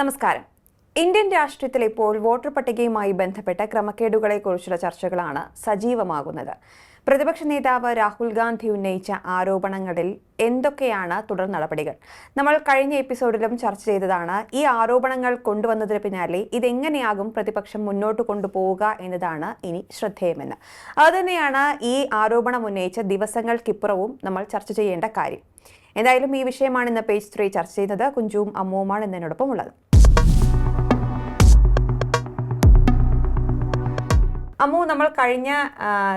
നമസ്കാരം. ഇന്ത്യൻ രാഷ്ട്രീയത്തിൽ ഇപ്പോൾ വോട്ടർ പട്ടികയുമായി ബന്ധപ്പെട്ട ക്രമക്കേടുകളെക്കുറിച്ചുള്ള ചർച്ചകളാണ് സജീവമാകുന്നത്. പ്രതിപക്ഷ നേതാവ് രാഹുൽ ഗാന്ധി ഉന്നയിച്ച ആരോപണങ്ങളിൽ എന്തൊക്കെയാണ് തുടർ നടപടികൾ? നമ്മൾ കഴിഞ്ഞ എപ്പിസോഡിലും ചർച്ച ചെയ്തതാണ് ഈ ആരോപണങ്ങൾ കൊണ്ടുവന്നതിന് പിന്നാലെ ഇതെങ്ങനെയാകും പ്രതിപക്ഷം മുന്നോട്ട് കൊണ്ടുപോവുക എന്നതാണ് ഇനി ശ്രദ്ധേയമെന്ന്. അതുതന്നെയാണ് ഈ ആരോപണം ഉന്നയിച്ച ദിവസങ്ങൾക്കിപ്പുറവും നമ്മൾ ചർച്ച ചെയ്യേണ്ട കാര്യം. എന്തായാലും ഈ വിഷയമാണ് ഇന്ന് പേജ് ത്രീ ചർച്ച ചെയ്യുന്നത് കുഞ്ചുവും അമ്മുവുമാണ് എന്നതിനോടൊപ്പം ഉള്ളത്. അമ്മു നമ്മൾ കഴിഞ്ഞ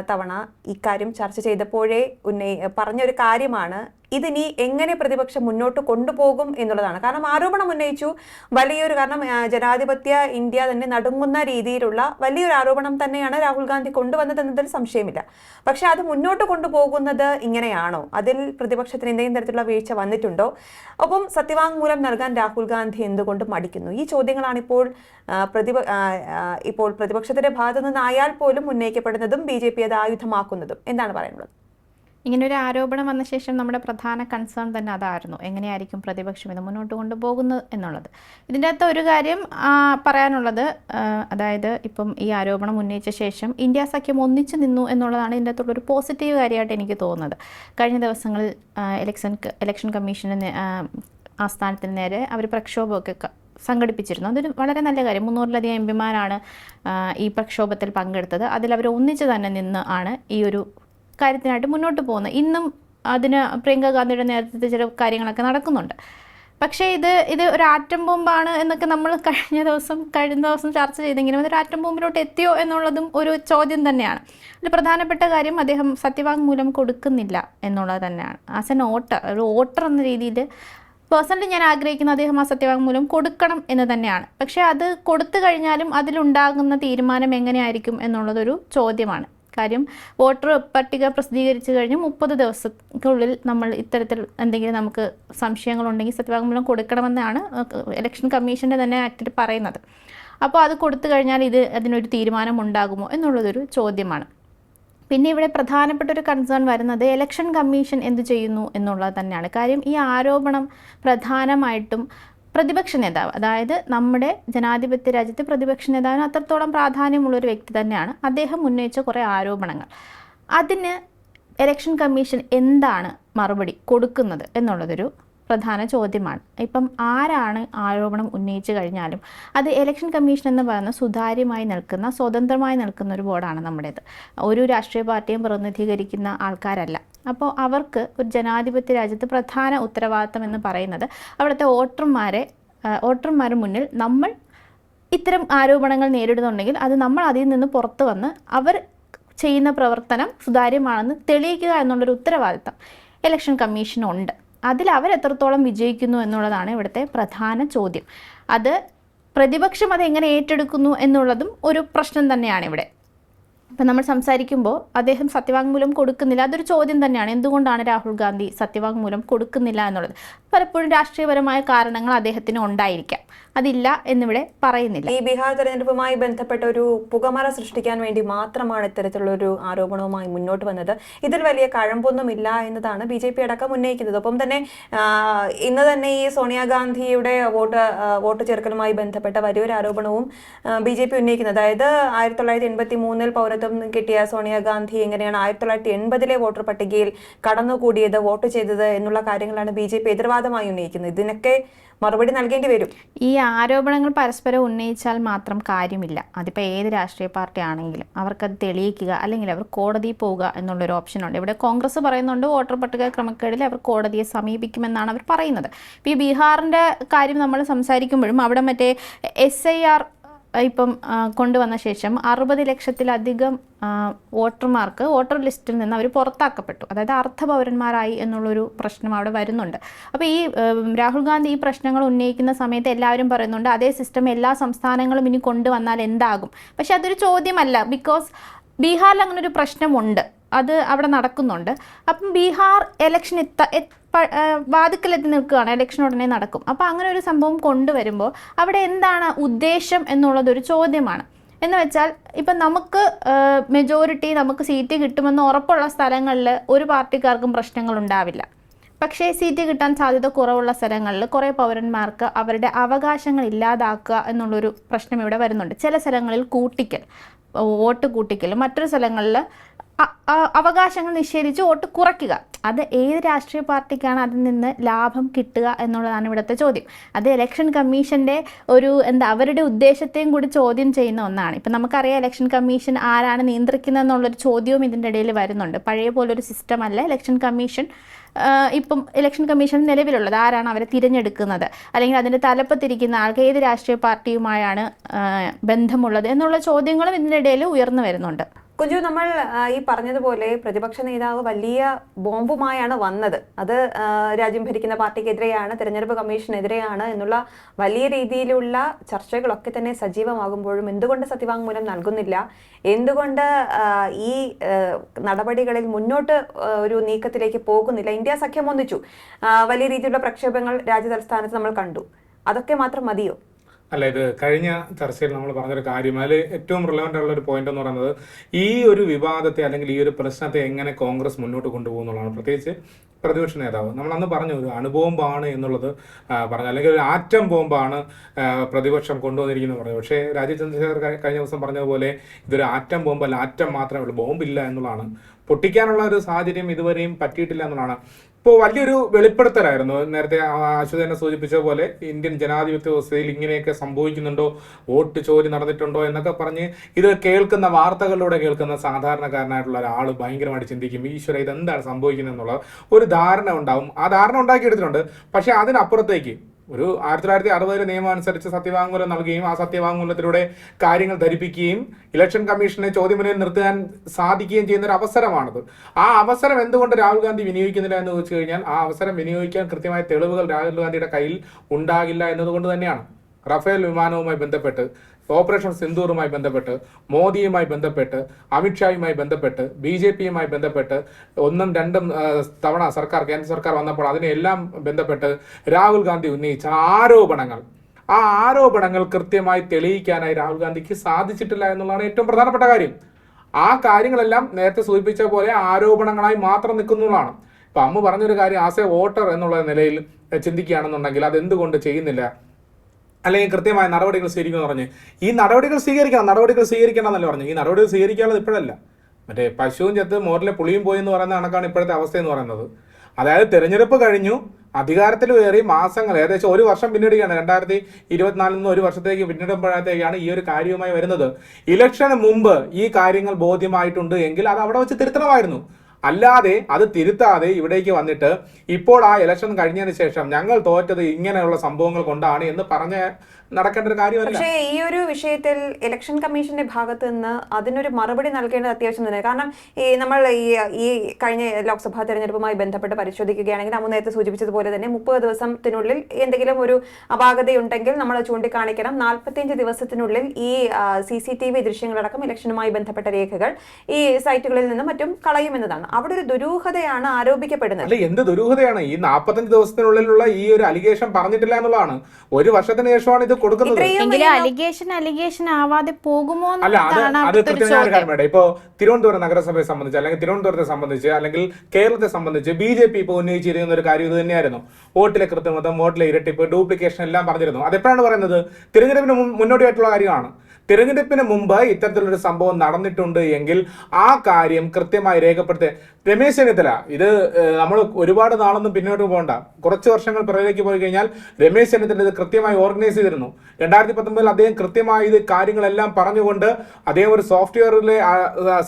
തവണ ഇക്കാര്യം ചർച്ച ചെയ്തപ്പോഴേ ഉന്നയി പറഞ്ഞൊരു കാര്യമാണ് ഇതിനി എങ്ങനെ പ്രതിപക്ഷം മുന്നോട്ട് കൊണ്ടുപോകും എന്നുള്ളതാണ്. കാരണം ആരോപണം ഉന്നയിച്ചു. വലിയൊരു കാരണം ജനാധിപത്യ ഇന്ത്യ തന്നെ നടുങ്ങുന്ന രീതിയിലുള്ള വലിയൊരു ആരോപണം തന്നെയാണ് രാഹുൽ ഗാന്ധി കൊണ്ടുവന്നതെന്നതിൽ സംശയമില്ല. പക്ഷെ അത് മുന്നോട്ട് കൊണ്ടുപോകുന്നത് ഇങ്ങനെയാണോ? അതിൽ പ്രതിപക്ഷത്തിന് എന്തെങ്കിലും തരത്തിലുള്ള വീഴ്ച വന്നിട്ടുണ്ടോ? ഒപ്പം സത്യവാങ്മൂലം നൽകാൻ രാഹുൽ ഗാന്ധി എന്തുകൊണ്ട് മടിക്കുന്നു? ഈ ചോദ്യങ്ങളാണ് ഇപ്പോൾ പ്രതിപ ഇപ്പോൾ പ്രതിപക്ഷത്തിന്റെ ഭാഗത്തു നിന്നായാൽ പോലും ഉന്നയിക്കപ്പെടുന്നതും ബി ജെ പി അത് ആയുധമാക്കുന്നതും. എന്താണ് പറയാനുള്ളത്? ഇങ്ങനെ ഒരു ആരോപണം വന്ന ശേഷം നമ്മുടെ പ്രധാന കൺസേൺ തന്നെ അതായിരുന്നു. എങ്ങനെയായിരിക്കും പ്രതിപക്ഷം ഇത് മുന്നോട്ട് കൊണ്ടുപോകുന്നത് എന്നുള്ളത്. ഇതിന്റെ അകത്ത് ഒരു കാര്യം പറയാനുള്ളത് അതായത് ഇപ്പം ഈ ആരോപണം ഉന്നയിച്ച ശേഷം ഇന്ത്യ സഖ്യം ഒന്നിച്ചു നിന്നു എന്നുള്ളതാണ് ഇതിന്റെ അകത്തുള്ള ഒരു പോസിറ്റീവ് കാര്യമായിട്ട് എനിക്ക് തോന്നുന്നത്. കഴിഞ്ഞ ദിവസങ്ങളിൽ ഇലക്ഷൻ ഇലക്ഷൻ കമ്മീഷന് ആസ്ഥാനത്തിന് നേരെ അവർ പ്രക്ഷോഭമൊക്കെ സംഘടിപ്പിച്ചിരുന്നു. അതൊരു വളരെ നല്ല കാര്യം. മുന്നൂറിലധികം എം പിമാരാണ് ഈ പ്രക്ഷോഭത്തിൽ പങ്കെടുത്തത്. അതിൽ അവർ ഒന്നിച്ച് തന്നെ നിന്ന് ആണ് ഈ ഒരു കാര്യത്തിനായിട്ട് മുന്നോട്ട് പോകുന്നത് ഇന്നും അതിന് പ്രിയങ്ക ഗാന്ധിയുടെ നേതൃത്വത്തിൽ ചില കാര്യങ്ങളൊക്കെ നടക്കുന്നുണ്ട്. പക്ഷേ ഇത് ഇത് ഒരു ആറ്റം ബോംബാണ് എന്നൊക്കെ നമ്മൾ കഴിഞ്ഞ ദിവസം കഴിഞ്ഞ ദിവസം ചർച്ച ചെയ്തെങ്കിലും അതൊരു ആറ്റം ബോംബിലോട്ട് എത്തിയോ എന്നുള്ളതും ഒരു ചോദ്യം തന്നെയാണ്. അതിൽ പ്രധാനപ്പെട്ട കാര്യം അദ്ദേഹം സത്യവാങ്മൂലം കൊടുക്കുന്നില്ല എന്നുള്ളത് തന്നെയാണ്. ആസ് എൻ ഓട്ടർ ഒരു ഓട്ടർ എന്ന രീതിയിൽ പേഴ്സണലി ഞാൻ ആഗ്രഹിക്കുന്ന അദ്ദേഹം ആ സത്യവാങ്മൂലം കൊടുക്കണം എന്ന് തന്നെയാണ്. പക്ഷേ അത് കൊടുത്തു കഴിഞ്ഞാലും അതിലുണ്ടാകുന്ന തീരുമാനം എങ്ങനെയായിരിക്കും എന്നുള്ളതൊരു ചോദ്യമാണ്. കാര്യം വോട്ടർ പട്ടിക പ്രസിദ്ധീകരിച്ചു കഴിഞ്ഞ് മുപ്പത് ദിവസത്തിനുള്ളിൽ നമ്മൾ ഇത്തരത്തിൽ എന്തെങ്കിലും നമുക്ക് സംശയങ്ങളുണ്ടെങ്കിൽ സത്യവാങ്മൂലം കൊടുക്കണമെന്നാണ് ഇലക്ഷൻ കമ്മീഷന്റെ തന്നെ ആക്ടിൽ പറയുന്നത്. അപ്പോൾ അത് കൊടുത്തു കഴിഞ്ഞാൽ ഇത് അതിനൊരു തീരുമാനം ഉണ്ടാകുമോ എന്നുള്ളതൊരു ചോദ്യമാണ്. പിന്നെ ഇവിടെ പ്രധാനപ്പെട്ട ഒരു കൺസേൺ വരുന്നത് ഇലക്ഷൻ കമ്മീഷൻ എന്ത് ചെയ്യുന്നു എന്നുള്ളത് തന്നെയാണ്. കാര്യം ഈ ആരോപണം പ്രധാനമായിട്ടും പ്രതിപക്ഷ നേതാവ്. അതായത് നമ്മുടെ ജനാധിപത്യ രാജ്യത്ത് പ്രതിപക്ഷ നേതാവിന് അത്രത്തോളം പ്രാധാന്യമുള്ള ഒരു വ്യക്തി തന്നെയാണ്. അദ്ദേഹം ഉന്നയിച്ച കുറേ ആരോപണങ്ങൾ. അതിന് എലക്ഷൻ കമ്മീഷൻ എന്താണ് മറുപടി കൊടുക്കുന്നത് എന്നുള്ളതൊരു പ്രധാന ചോദ്യമാണ്. ഇപ്പം ആരാണ് ആരോപണം ഉന്നയിച്ചു കഴിഞ്ഞാലും അത് ഇലക്ഷൻ കമ്മീഷൻ എന്ന് പറയുന്ന സുതാര്യമായി നിൽക്കുന്ന സ്വതന്ത്രമായി നിൽക്കുന്ന ഒരു ബോർഡാണ് നമ്മുടേത്. ഒരു രാഷ്ട്രീയ പാർട്ടിയും പ്രതിനിധീകരിക്കുന്ന ആൾക്കാരല്ല. അപ്പോൾ അവർക്ക് ഒരു ജനാധിപത്യ രാജ്യത്ത് പ്രധാന ഉത്തരവാദിത്തം എന്ന് പറയുന്നത് അവിടുത്തെ വോട്ടർമാരെ വോട്ടർമാരുടെ മുന്നിൽ നമ്മൾ ഇത്തരം ആരോപണങ്ങൾ നേരിടുന്നുണ്ടെങ്കിൽ അത് നമ്മൾ അതിൽ നിന്ന് പുറത്തു വന്ന് അവർ ചെയ്യുന്ന പ്രവർത്തനം സുതാര്യമാണെന്ന് തെളിയിക്കുക എന്നുള്ളൊരു ഉത്തരവാദിത്തം ഇലക്ഷൻ കമ്മീഷനുണ്ട് അതിൽ അവർ എത്രത്തോളം വിജയിക്കുന്നു എന്നുള്ളതാണ് ഇവിടുത്തെ പ്രധാന ചോദ്യം. അത് പ്രതിപക്ഷം അത് എങ്ങനെ ഏറ്റെടുക്കുന്നു എന്നുള്ളതും ഒരു പ്രശ്നം തന്നെയാണ് ഇവിടെ. ഇപ്പം നമ്മൾ സംസാരിക്കുമ്പോൾ അദ്ദേഹം സത്യവാങ്മൂലം കൊടുക്കുന്നില്ല. അതൊരു ചോദ്യം തന്നെയാണ്. എന്തുകൊണ്ടാണ് രാഹുൽ ഗാന്ധി സത്യവാങ്മൂലം കൊടുക്കുന്നില്ല എന്നുള്ളത്? പലപ്പോഴും രാഷ്ട്രീയപരമായ കാരണങ്ങൾ അദ്ദേഹത്തിന് ഉണ്ടായിരിക്കാം. അതില്ല എന്നിവിടെ പറയുന്നില്ല. ഈ ബീഹാർ തെരഞ്ഞെടുപ്പുമായി ബന്ധപ്പെട്ട ഒരു പുകമറ സൃഷ്ടിക്കാൻ വേണ്ടി മാത്രമാണ് ഇത്തരത്തിലുള്ള ഒരു ആരോപണവുമായി മുന്നോട്ട് വന്നത്. ഇതിൽ വലിയ കഴമ്പൊന്നുമില്ല എന്നതാണ് ബി ജെ പി അടക്കം ഉന്നയിക്കുന്നത്. ഒപ്പം തന്നെ ഇന്ന് തന്നെ ഈ സോണിയാഗാന്ധിയുടെ വോട്ട് വോട്ട് ചേർക്കലുമായി ബന്ധപ്പെട്ട വലിയൊരു ആരോപണവും ബി ജെ പി ഉന്നയിക്കുന്നത്. അതായത് ആയിരത്തി തൊള്ളായിരത്തി എൺപത്തി മൂന്നിൽ പൗരത്വം കിട്ടിയ സോണിയാഗാന്ധി എങ്ങനെയാണ് ആയിരത്തി തൊള്ളായിരത്തി എൺപതിലെ വോട്ടർ പട്ടികയിൽ കടന്നുകൂടിയത് വോട്ട് ചെയ്തത് എന്നുള്ള കാര്യങ്ങളാണ് ബി ജെ പി എതിർവാദമായി ഉന്നയിക്കുന്നത്. ഇതിനൊക്കെ മറുപടി നൽകേണ്ടി വരും. ഈ ആരോപണങ്ങൾ പരസ്പരം ഉന്നയിച്ചാൽ മാത്രം കാര്യമില്ല. അതിപ്പോൾ ഏത് രാഷ്ട്രീയ പാർട്ടി ആണെങ്കിലും അവർക്കത് തെളിയിക്കുക അല്ലെങ്കിൽ അവർ കോടതിയിൽ പോവുക എന്നുള്ളൊരു ഓപ്ഷനുണ്ട് ഇവിടെ കോൺഗ്രസ് പറയുന്നുണ്ട് വോട്ടർ പട്ടിക ക്രമക്കേടിൽ അവർ കോടതിയെ സമീപിക്കുമെന്നാണ് അവർ പറയുന്നത്. ഇപ്പോൾ ഈ ബീഹാറിന്റെ കാര്യം നമ്മൾ സംസാരിക്കുമ്പോഴും അവിടെ മറ്റേ എസ് ഐ ആർ ഇപ്പം കൊണ്ടുവന്ന ശേഷം അറുപത് ലക്ഷത്തിലധികം വോട്ടർമാർക്ക് വോട്ടർ ലിസ്റ്റിൽ നിന്ന് അവർ പുറത്താക്കപ്പെട്ടു. അതായത് അർദ്ധപൗരന്മാരായി എന്നുള്ളൊരു പ്രശ്നം അവിടെ വരുന്നുണ്ട്. അപ്പോൾ ഈ രാഹുൽ ഗാന്ധി ഈ പ്രശ്നങ്ങൾ ഉന്നയിക്കുന്ന സമയത്ത് എല്ലാവരും പറയുന്നുണ്ട് അതേ സിസ്റ്റം എല്ലാ സംസ്ഥാനങ്ങളും ഇനി കൊണ്ടുവന്നാൽ എന്താകും? പക്ഷെ അതൊരു ചോദ്യമല്ല ബിക്കോസ് ബീഹാറിൽ അങ്ങനെ ഒരു പ്രശ്നമുണ്ട്. അത് അവിടെ നടക്കുന്നുണ്ട്. അപ്പം ബീഹാർ എലക്ഷൻ എത്ത വാതുക്കലെത്തി നിൽക്കുകയാണ്. ഇലക്ഷൻ ഉടനെ നടക്കും. അപ്പോൾ അങ്ങനെ ഒരു സംഭവം കൊണ്ടുവരുമ്പോൾ അവിടെ എന്താണ് ഉദ്ദേശം എന്നുള്ളതൊരു ചോദ്യമാണ്. എന്ന് വെച്ചാൽ ഇപ്പം നമുക്ക് മെജോറിറ്റി നമുക്ക് സീറ്റ് കിട്ടുമെന്ന് ഉറപ്പുള്ള സ്ഥലങ്ങളിൽ ഒരു പാർട്ടിക്കാർക്കും പ്രശ്നങ്ങൾ ഉണ്ടാവില്ല. പക്ഷേ സീറ്റ് കിട്ടാൻ സാധ്യത കുറവുള്ള സ്ഥലങ്ങളിൽ കുറേ പൗരന്മാർക്ക് അവരുടെ അവകാശങ്ങൾ ഇല്ലാതാക്കുക എന്നുള്ളൊരു പ്രശ്നം ഇവിടെ വരുന്നുണ്ട്. ചില സ്ഥലങ്ങളിൽ കൂട്ടിക്കൽ വോട്ട് കൂട്ടിക്കൽ. മറ്റൊരു സ്ഥലങ്ങളിൽ അവകാശങ്ങൾ നിഷേധിച്ച് വോട്ട് കുറയ്ക്കുക. അത് ഏത് രാഷ്ട്രീയ പാർട്ടിക്കാണ് അതിൽ നിന്ന് ലാഭം കിട്ടുക എന്നുള്ളതാണ് ഇവിടുത്തെ ചോദ്യം. അത് ഇലക്ഷൻ കമ്മീഷന്റെ ഒരു എന്താ അവരുടെ ഉദ്ദേശത്തെയും കൂടി ചോദ്യം ചെയ്യുന്ന ഒന്നാണ്. ഇപ്പം നമുക്കറിയാം ഇലക്ഷൻ കമ്മീഷൻ ആരാണ് നിയന്ത്രിക്കുന്നത് എന്നുള്ളൊരു ചോദ്യവും ഇതിന്റെ ഇടയിൽ വരുന്നുണ്ട്. പഴയ പോലൊരു സിസ്റ്റം അല്ല ഇലക്ഷൻ കമ്മീഷൻ ഇപ്പം ഇലക്ഷൻ കമ്മീഷൻ നിലവിലുള്ളത് ആരാണ് അവരെ തിരഞ്ഞെടുക്കുന്നത്? അല്ലെങ്കിൽ അതിന്റെ തലപ്പത്തിരിക്കുന്ന ആൾക്ക് ഏത് രാഷ്ട്രീയ പാർട്ടിയുമായാണ് ബന്ധമുള്ളത് എന്നുള്ള ചോദ്യങ്ങളും ഇതിന്റെ ഇടയിൽ ഉയർന്നു വരുന്നുണ്ട്. കുഞ്ചു നമ്മൾ ഈ പറഞ്ഞതുപോലെ പ്രതിപക്ഷ നേതാവ് വലിയ ബോംബുമായാണ് വന്നത്. അത് രാജ്യം ഭരിക്കുന്ന പാർട്ടിക്കെതിരെയാണ് തെരഞ്ഞെടുപ്പ് കമ്മീഷനെതിരെയാണ് എന്നുള്ള വലിയ രീതിയിലുള്ള ചർച്ചകളൊക്കെ തന്നെ സജീവമാകുമ്പോഴും എന്തുകൊണ്ട് സത്യവാങ്മൂലം നൽകുന്നില്ല? എന്തുകൊണ്ട് ഈ നടപടികളിൽ മുന്നോട്ട് ഒരു നീക്കത്തിലേക്ക് പോകുന്നില്ല? ഇന്ത്യ സഖ്യം ഒന്നിച്ചു. വലിയ രീതിയിലുള്ള പ്രക്ഷോഭങ്ങൾ രാജ്യതലസ്ഥാനത്ത് നമ്മൾ കണ്ടു. അതൊക്കെ മാത്രം മതിയോ? അല്ല ഇത് കഴിഞ്ഞ ചർച്ചയിൽ നമ്മൾ പറഞ്ഞൊരു കാര്യം. അതിൽ ഏറ്റവും റിലവന്റ് ഉള്ള ഒരു പോയിന്റ് എന്ന് പറയുന്നത് ഈ ഒരു വിവാദത്തെ അല്ലെങ്കിൽ ഈ ഒരു പ്രശ്നത്തെ എങ്ങനെ കോൺഗ്രസ് മുന്നോട്ട് കൊണ്ടുപോകുന്നുള്ളതാണ് പ്രത്യേകിച്ച് പ്രതിപക്ഷ നേതാവ്. നമ്മൾ അന്ന് പറഞ്ഞു ഒരു അണുബോംബാണ് എന്നുള്ളത് പറഞ്ഞു അല്ലെങ്കിൽ ഒരു ആറ്റം ബോംബാണ് പ്രതിപക്ഷം കൊണ്ടുവന്നിരിക്കുന്നത് പറഞ്ഞു പക്ഷേ രാജീവ് ചന്ദ്രശേഖർ കഴിഞ്ഞ ദിവസം പറഞ്ഞതുപോലെ ഇതൊരു ആറ്റം ബോംബല്ല ആറ്റം മാത്രമേ ഉള്ളൂ. ബോംബില്ല എന്നുള്ളതാണ്. പൊട്ടിക്കാനുള്ള ഒരു സാഹചര്യം ഇതുവരെയും പറ്റിയിട്ടില്ല എന്നുള്ളതാണ്. ഇപ്പോൾ വലിയൊരു വെളിപ്പെടുത്തലായിരുന്നു. നേരത്തെ അശ്വതി തന്നെ സൂചിപ്പിച്ച പോലെ ഇന്ത്യൻ ജനാധിപത്യ വ്യവസ്ഥയിൽ ഇങ്ങനെയൊക്കെ സംഭവിക്കുന്നുണ്ടോ? വോട്ട് ചോരി നടന്നിട്ടുണ്ടോ എന്നൊക്കെ പറഞ്ഞ് ഇത് കേൾക്കുന്ന വാർത്തകളിലൂടെ കേൾക്കുന്ന സാധാരണക്കാരനായിട്ടുള്ള ഒരാൾ ഭയങ്കരമായിട്ട് ചിന്തിക്കും ഈശ്വര ഇത് എന്താണ് സംഭവിക്കുന്നത് എന്നുള്ള ഒരു ധാരണ ഉണ്ടാവും. ആ ധാരണ ഉണ്ടാക്കിയെടുത്തിട്ടുണ്ട്. പക്ഷേ അതിനപ്പുറത്തേക്ക് ഒരു ആയിരത്തി തൊള്ളായിരത്തി അറുപതിലെ നിയമം അനുസരിച്ച് സത്യവാങ്മൂലം നൽകുകയും ആ സത്യവാങ്മൂലത്തിലൂടെ കാര്യങ്ങൾ ധരിപ്പിക്കുകയും ഇലക്ഷൻ കമ്മീഷനെ ചോദ്യമുനയിൽ നിർത്താൻ സാധിക്കുകയും ചെയ്യുന്ന ഒരു അവസരമാണത്. ആ അവസരം എന്തുകൊണ്ട് രാഹുൽ ഗാന്ധി വിനിയോഗിക്കുന്നില്ല എന്ന് ചോദിച്ചു കഴിഞ്ഞാൽ ആ അവസരം വിനിയോഗിക്കാൻ കൃത്യമായ തെളിവുകൾ രാഹുൽ ഗാന്ധിയുടെ കയ്യിൽ ഉണ്ടാകില്ല എന്നതുകൊണ്ട് തന്നെയാണ്. റഫേൽ വിമാനവുമായി ബന്ധപ്പെട്ട് ഓപ്പറേഷൻ സിന്ദൂറുമായി ബന്ധപ്പെട്ട് മോദിയുമായി ബന്ധപ്പെട്ട് അമിത്ഷായുമായി ബന്ധപ്പെട്ട് ബി ജെ പിയുമായി ബന്ധപ്പെട്ട് ഒന്നും രണ്ടും തവണ സർക്കാർ കേന്ദ്ര സർക്കാർ വന്നപ്പോൾ അതിനെല്ലാം ബന്ധപ്പെട്ട് രാഹുൽ ഗാന്ധി ഉന്നയിച്ച ആരോപണങ്ങൾ. ആ ആരോപണങ്ങൾ കൃത്യമായി തെളിയിക്കാനായി രാഹുൽ ഗാന്ധിക്ക് സാധിച്ചിട്ടില്ല എന്നുള്ളതാണ് ഏറ്റവും പ്രധാനപ്പെട്ട കാര്യം. ആ കാര്യങ്ങളെല്ലാം നേരത്തെ സൂചിപ്പിച്ച പോലെ ആരോപണങ്ങളായി മാത്രം നിൽക്കുന്നതാണ് ഇപ്പൊ അമ്മ പറഞ്ഞൊരു കാര്യം ആസ് എ വോട്ടർ എന്നുള്ള നിലയിൽ ചിന്തിക്കുകയാണെന്നുണ്ടെങ്കിൽ അത് എന്തുകൊണ്ട് ചെയ്യുന്നില്ല? അല്ലെങ്കിൽ കൃത്യമായ നടപടികൾ സ്വീകരിക്കുമെന്ന് പറഞ്ഞ് ഈ നടപടികൾ സ്വീകരിക്കണം നടപടികൾ സ്വീകരിക്കണം എന്നല്ല പറഞ്ഞു. ഈ നടപടികൾ സ്വീകരിക്കാനുള്ളത് ഇപ്പോഴല്ല. മറ്റേ പശുവും ചെത്ത് മോറിലെ പുളിയും പോയി എന്ന് പറയുന്ന കണക്കാണ് ഇപ്പോഴത്തെ അവസ്ഥ എന്ന് പറയുന്നത്. അതായത് തെരഞ്ഞെടുപ്പ് കഴിഞ്ഞു അധികാരത്തിൽ കയറി മാസങ്ങൾ ഏകദേശം ഒരു വർഷം പിന്നിടുകയാണ്. രണ്ടായിരത്തി ഇരുപത്തിനാലിൽ നിന്ന് ഒരു വർഷത്തേക്ക് പിന്നിടുമ്പോഴത്തേക്കാണ് ഈ ഒരു കാര്യവുമായി വരുന്നത്. ഇലക്ഷന് മുമ്പ് ഈ കാര്യങ്ങൾ ബോധ്യമായിട്ടുണ്ട് എങ്കിൽ അത് അവിടെ വെച്ച് തിരുത്തണമായിരുന്നു. അല്ലാതെ അത് തിരുത്താതെ ഇവിടേക്ക് വന്നിട്ട് ഇപ്പോൾ ആ ഇലക്ഷൻ കഴിഞ്ഞതിന് ശേഷം ഞങ്ങൾ തോറ്റത് ഇങ്ങനെയുള്ള സംഭവങ്ങൾ കൊണ്ടാണ് എന്ന് പറഞ്ഞ് നടക്കേണ്ട ഒരു കാര്യമല്ല. പക്ഷേ ഈ ഒരു വിഷയത്തിൽ ഇലക്ഷൻ കമ്മീഷന്റെ ഭാഗത്ത് നിന്ന് അതിനൊരു മറുപടി നൽകേണ്ടത് അത്യാവശ്യം തന്നെ. കാരണം ഈ നമ്മൾ ഈ ഈ കഴിഞ്ഞ ലോക്സഭാ തെരഞ്ഞെടുപ്പുമായി ബന്ധപ്പെട്ട് പരിശോധിക്കുകയാണെങ്കിൽ നമ്മൾ നേരത്തെ സൂചിപ്പിച്ചതുപോലെ തന്നെ മുപ്പത് ദിവസത്തിനുള്ളിൽ എന്തെങ്കിലും ഒരു അപാകതയുണ്ടെങ്കിൽ നമ്മൾ ചൂണ്ടിക്കാണിക്കണം. നാൽപ്പത്തിയഞ്ച് ദിവസത്തിനുള്ളിൽ ഈ സി സി ടി വി ദൃശ്യങ്ങളടക്കം ഇലക്ഷനുമായി ബന്ധപ്പെട്ട രേഖകൾ ഈ സൈറ്റുകളിൽ നിന്നും മറ്റും കളയുമെന്നതാണ്. അവിടെ ഒരു ദുരൂഹതയാണ് ആരോപിക്കപ്പെടുന്നത്. അല്ല എന്ത് ദുരൂഹതയാണ്? ഈ നാൽപ്പത്തഞ്ച് ദിവസത്തിനുള്ളിലുള്ള ഈ ഒരു അലിഗേഷൻ പറഞ്ഞിട്ടില്ല എന്നുള്ളതാണ്. ഒരു വർഷത്തിന് ശേഷമാണ് ഇത് കൊടുക്കുന്നത്? എങ്കിലും അലിഗേഷൻ അലിഗേഷൻ ആവാതെ പോകുമോ അല്ല അത് എന്നുള്ളതാണ് അത് കൃത്യമായ ഒരു കാര്യം വേണ്ട ഇപ്പോ തിരുവനന്തപുരം നഗരസഭയെ സംബന്ധിച്ച് അല്ലെങ്കിൽ തിരുവനന്തപുരത്തെ സംബന്ധിച്ച് അല്ലെങ്കിൽ കേരളത്തെ സംബന്ധിച്ച് ബി ജെ പി ഇപ്പോൾ ഉന്നയിച്ചിരിക്കുന്ന ഒരു കാര്യം ഇത് തന്നെയായിരുന്നു. വോട്ടിലെ കൃത്രിമത്വം വോട്ടിലെ ഇരട്ടിപ്പ് ഡ്യൂപ്ലിക്കേഷൻ എല്ലാം പറഞ്ഞിരുന്നു. അതെപ്പോഴാണ് പറയുന്നത്? തിരഞ്ഞെടുപ്പിന് മുന്നോടിയായിട്ടുള്ള കാര്യമാണ്. തിരഞ്ഞെടുപ്പിന് മുമ്പ് ഇത്തരത്തിലൊരു സംഭവം നടന്നിട്ടുണ്ട് എങ്കിൽ ആ കാര്യം കൃത്യമായി രേഖപ്പെടുത്തി. രമേശ് ചെന്നിത്തല ഇത് നമ്മൾ ഒരുപാട് നാളൊന്നും പിന്നോട്ട് പോകണ്ട. കുറച്ച് വർഷങ്ങൾ പിറകിലേക്ക് പോയി കഴിഞ്ഞാൽ രമേശ് ചെന്നിത്തല ഇത് കൃത്യമായി ഓർഗനൈസ് ചെയ്തിരുന്നു. രണ്ടായിരത്തി പത്തൊമ്പതിൽ അദ്ദേഹം കൃത്യമായി ഇത് കാര്യങ്ങളെല്ലാം പറഞ്ഞുകൊണ്ട് അദ്ദേഹം ഒരു സോഫ്റ്റ്വെയറിലെ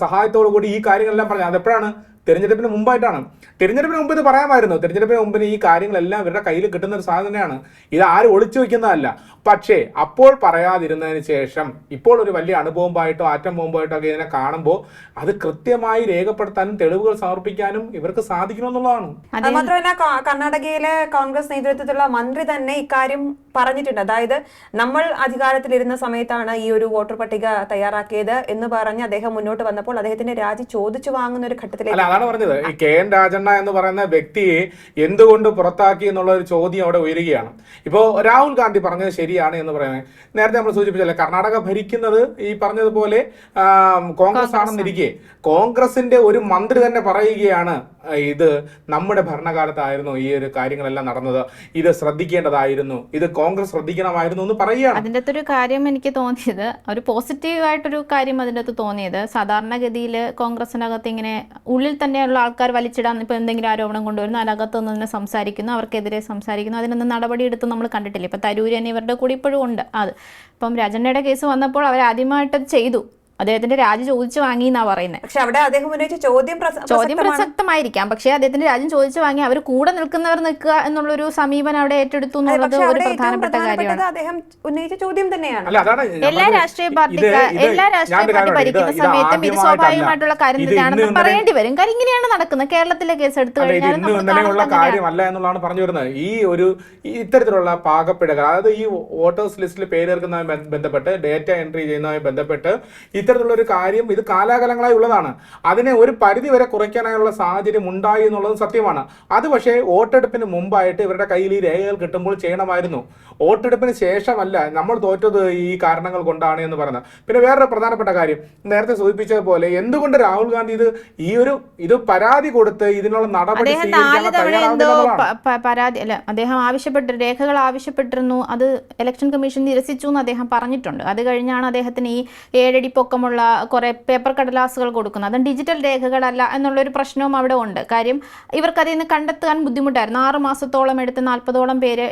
സഹായത്തോടു കൂടി ഈ കാര്യങ്ങളെല്ലാം പറഞ്ഞു. അതെപ്പോഴാണ്? തെരഞ്ഞെടുപ്പിന് മുമ്പായിട്ടാണ്. തെരഞ്ഞെടുപ്പിന് മുമ്പ് ഇത് പറയാമായിരുന്നു. തെരഞ്ഞെടുപ്പിന് മുമ്പിന് ഈ കാര്യങ്ങളെല്ലാം ഇവരുടെ കയ്യിൽ കിട്ടുന്ന ഒരു സാധനമാണ് ഇത് ആരും ഒളിച്ചു വെക്കുന്നതല്ല പക്ഷേ അപ്പോൾ പറയാതിരുന്നതിന് ശേഷം ഇപ്പോൾ ഒരു വലിയ അണുബോംബായിട്ടോ ആറ്റം ബോംബായിട്ടോ ഒക്കെ ഇതിനെ കാണുമ്പോൾ അത് കൃത്യമായി രേഖപ്പെടുത്താനും തെളിവുകൾ സമർപ്പിക്കാനും ഇവർക്ക് സാധിക്കണമെന്നുള്ളതാണ് അതുമാത്രമല്ല കർണാടകയിലെ കോൺഗ്രസ് നേതൃത്വത്തിലുള്ള മന്ത്രി തന്നെ ഇക്കാര്യം പറഞ്ഞിട്ടുണ്ട്. അതായത് നമ്മൾ അധികാരത്തിലിരുന്ന സമയത്താണ് ഈ ഒരു വോട്ടർ പട്ടിക തയ്യാറാക്കിയത് എന്ന് പറഞ്ഞ് അദ്ദേഹം മുന്നോട്ട് വന്നപ്പോൾ അദ്ദേഹത്തിന്റെ രാജി ചോദിച്ചു വാങ്ങുന്ന ഒരു ഘട്ടത്തിലേക്ക് അതാണ് പറഞ്ഞത്. ഈ കെ എൻ രാജണ്ണ എന്ന് പറയുന്ന വ്യക്തിയെ എന്തുകൊണ്ട് പുറത്താക്കി എന്നുള്ള ഒരു ചോദ്യം അവിടെ ഉയരുകയാണ്. ഇപ്പോൾ രാഹുൽ ഗാന്ധി പറഞ്ഞത് ശരിയാണ് എന്ന് പറയുന്നത്. നേരത്തെ നമ്മൾ സൂചിപ്പിച്ചല്ലേ കർണാടക ഭരിക്കുന്നത് ഈ പറഞ്ഞതുപോലെ കോൺഗ്രസ് ആണെന്നിരിക്കെ കോൺഗ്രസിന്റെ ഒരു മന്ത്രി തന്നെ പറയുകയാണ് ഇത് നമ്മുടെ ഭരണകാലത്തായിരുന്നു ഈ ഒരു കാര്യങ്ങളെല്ലാം നടന്നത്. ഇത് ശ്രദ്ധിക്കേണ്ടതായിരുന്നു. ഇത് കോൺഗ്രസ് ശ്രദ്ധിക്കണമായിരുന്നു എന്ന് പറയുകയാണ്. അതിന്റെ അകത്തൊരു കാര്യം എനിക്ക് തോന്നിയത് ഒരു പോസിറ്റീവായിട്ടൊരു കാര്യം അതിന്റെ അകത്ത് തോന്നിയത് സാധാരണഗതിയിൽ കോൺഗ്രസിനകത്ത് ഇങ്ങനെ ഉള്ളിൽ തന്നെയുള്ള ആൾക്കാർ വലിച്ചിടാൻ ഇപ്പോൾ എന്തെങ്കിലും ആരോപണം കൊണ്ടുവരുന്നു അതിനകത്ത് നിന്ന് തന്നെ സംസാരിക്കുന്നു അവർക്കെതിരെ സംസാരിക്കുന്നു അതിനൊന്നും നടപടിയെടുത്ത് നമ്മൾ കണ്ടിട്ടില്ല. ഇപ്പം തരൂര് തന്നെ ഇവരുടെ കൂടി ഇപ്പോഴും ഉണ്ട്. അത് ഇപ്പം രാജണ്ണയുടെ കേസ് വന്നപ്പോൾ അവർ ആദ്യമായിട്ട് ചെയ്തു. അദ്ദേഹത്തിന്റെ രാജി ചോദിച്ചു വാങ്ങി എന്നാ പറയുന്നത് പക്ഷെ അവിടെ അദ്ദേഹം ഉന്നയിച്ച ചോദ്യം ചോദ്യം പ്രസക്തമായിരിക്കാം. പക്ഷെ അദ്ദേഹത്തിന്റെ രാജ്യം ചോദിച്ചു വാങ്ങി അവർ കൂടെ നിൽക്കുന്നവർ നിൽക്കുക എന്നുള്ളൊരു സമീപനം അവിടെ ഏറ്റെടുത്തു എന്നുള്ളത് ഒരു പ്രധാനപ്പെട്ട കാര്യമാണ്. അദ്ദേഹം ഉന്നയിച്ച ചോദ്യം തന്നെയാണ്. അല്ല അതാണ് എല്ലാ രാഷ്ട്രീയ പാർട്ടിക്ക് എല്ലാ രാഷ്ട്രീയ പാർട്ടി ഭരിക്കുന്ന സമയത്തും ഇത് സ്വാഭാവികമായിട്ടുള്ള കാര്യം തന്നെയാണ് തന്നെയാണെന്ന് പറയേണ്ടി വരും. കാര്യം ഇങ്ങനെയാണ് നടക്കുന്നത്. കേരളത്തിലെ കേസ് എടുത്തു കഴിഞ്ഞാൽ കാര്യമല്ല എന്നുള്ളതാണ് പറഞ്ഞു വരുന്നത്. ഈ ഒരു ഇത്തരത്തിലുള്ള പാകപ്പിഴകൾ അതായത് ഈ വോട്ടേഴ്സ് ലിസ്റ്റിൽ ബന്ധ- ബന്ധപ്പെട്ട് ഡേറ്റ എൻട്രി ചെയ്യുന്നതുമായി ബന്ധപ്പെട്ട് ഇത്തരത്തിലുള്ള ഒരു കാര്യം ഇത് കാലാകാലങ്ങളായി ഉള്ളതാണ്. അതിനെ ഒരു പരിധി വരെ കുറയ്ക്കാനായുള്ള സാഹചര്യം ഉണ്ടായി എന്നുള്ളതും സത്യമാണ്. അത് പക്ഷേ വോട്ടെടുപ്പിന് മുമ്പായിട്ട് ഇവരുടെ കയ്യിൽ ഈ രേഖകൾ കിട്ടുമ്പോൾ ചെയ്യണമായിരുന്നു. വോട്ടെടുപ്പിന് ശേഷമല്ല നമ്മൾ തോറ്റത് ഈ കാരണങ്ങൾ കൊണ്ടാണ് എന്ന് പറയുന്നത്. പിന്നെ വേറൊരു പ്രധാനപ്പെട്ട കാര്യം നേരത്തെ സൂചിപ്പിച്ചതുപോലെ എന്തുകൊണ്ട് രാഹുൽ ഗാന്ധി ഇത് ഈ ഒരു ഇത് പരാതി കൊടുത്ത് ഇതിനുള്ള നടപടി പരാതി അല്ല അദ്ദേഹം ആവശ്യപ്പെട്ട രേഖകൾ ആവശ്യപ്പെട്ടിരുന്നു. അത് ഇലക്ഷൻ കമ്മീഷൻ നിരസിച്ചു എന്ന് അദ്ദേഹം പറഞ്ഞിട്ടുണ്ട്. അത് കഴിഞ്ഞാണ് അദ്ദേഹത്തിന് ഈ ഏഴടി പൊക്കമുള്ള കുറെ പേപ്പർ കടലാസുകൾ കൊടുക്കുന്നു. അതും ഡിജിറ്റൽ രേഖകളല്ല എന്നുള്ളൊരു പ്രശ്നവും അവിടെ ഉണ്ട്. കാര്യം ഇവർക്ക് അതിൽ നിന്ന് കണ്ടെത്താൻ ബുദ്ധിമുട്ടായിരുന്നു. ആറ് മാസത്തോളം എടുത്ത് നാൽപ്പതോളം പേര്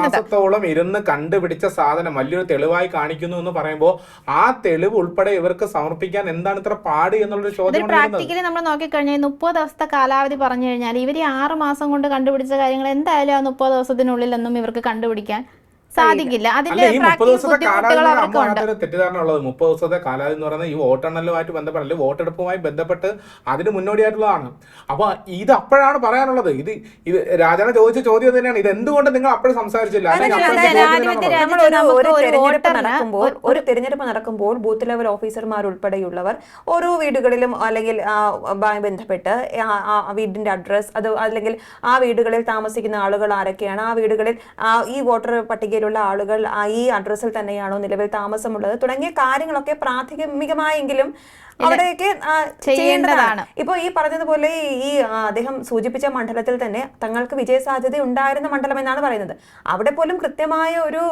മാസത്തോളം ഇരുന്ന് കണ്ടുപിടിച്ച സാധനം വലിയൊരു തെളിവായി കാണിക്കുന്നു എന്ന് പറയുമ്പോൾ ആ തെളിവ് ഉൾപ്പെടെ ഇവർക്ക് സമർപ്പിക്കാൻ എന്താണ് ഇത്ര പാട് എന്നുള്ളൊരു ചോദ്യം പ്രാക്ടിക്കലി നമ്മൾ നോക്കിക്കഴിഞ്ഞാൽ മുപ്പത് ദിവസത്തെ കാലാവധി പറഞ്ഞു കഴിഞ്ഞാൽ ഇവർ ആറ് മാസം കൊണ്ട് കണ്ടുപിടിച്ച കാര്യങ്ങൾ എന്തായാലും ആ മുപ്പത് ദിവസത്തിനുള്ളിൽ ഒന്നും ഇവർക്ക് കണ്ടുപിടിക്കാൻ സാധിക്കില്ല. അതിന്റെ തെറ്റിദ്ധാരണ ഉള്ളത്. മുപ്പത് ദിവസത്തെ കാലാവധി എന്ന് പറയുന്നത് ഈ വോട്ടെണ്ണലുമായിട്ട് ബന്ധപ്പെട്ട് അല്ലെങ്കിൽ വോട്ടെടുപ്പുമായി ബന്ധപ്പെട്ട് അതിന് മുന്നോടിയായിട്ടുള്ളതാണ്. അപ്പൊ ഇത് അപ്പോഴാണ് പറയാനുള്ളത്. ഇത് ഇത് രാജാനെ ചോദിച്ച ചോദ്യം തന്നെയാണ്. ഇത് എന്തുകൊണ്ട് നിങ്ങൾ അപ്പോഴും സംസാരിച്ചില്ല? നടക്കുമ്പോൾ ഒരു തെരഞ്ഞെടുപ്പ് നടക്കുമ്പോൾ ബൂത്ത് ലെവൽ ഓഫീസർമാർ ഉൾപ്പെടെയുള്ളവർ ഓരോ വീടുകളിലും അല്ലെങ്കിൽ ബന്ധപ്പെട്ട് വീടിന്റെ അഡ്രസ് അത് അല്ലെങ്കിൽ ആ വീടുകളിൽ താമസിക്കുന്ന ആളുകൾ ആരൊക്കെയാണ്? ആ വീടുകളിൽ ഈ വോട്ടർ പട്ടികയിലുള്ള ആളുകൾ ഈ അഡ്രസ്സിൽ തന്നെയാണോ നിലവിൽ താമസമുള്ളത് തുടങ്ങിയ കാര്യങ്ങളൊക്കെ പ്രാഥമികമായെങ്കിലും അവിടെയൊക്കെ ചെയ്യേണ്ടതാണ്. ഇപ്പോൾ ഈ പറഞ്ഞതുപോലെ ഈ അദ്ദേഹം സൂചിപ്പിച്ച മണ്ഡലത്തിൽ തന്നെ തങ്ങൾക്ക് വിജയ സാധ്യത ഉണ്ടായിരുന്ന മണ്ഡലം എന്നാണ് പറയുന്നത്. അവിടെ പോലും കൃത്യമായ ഒരു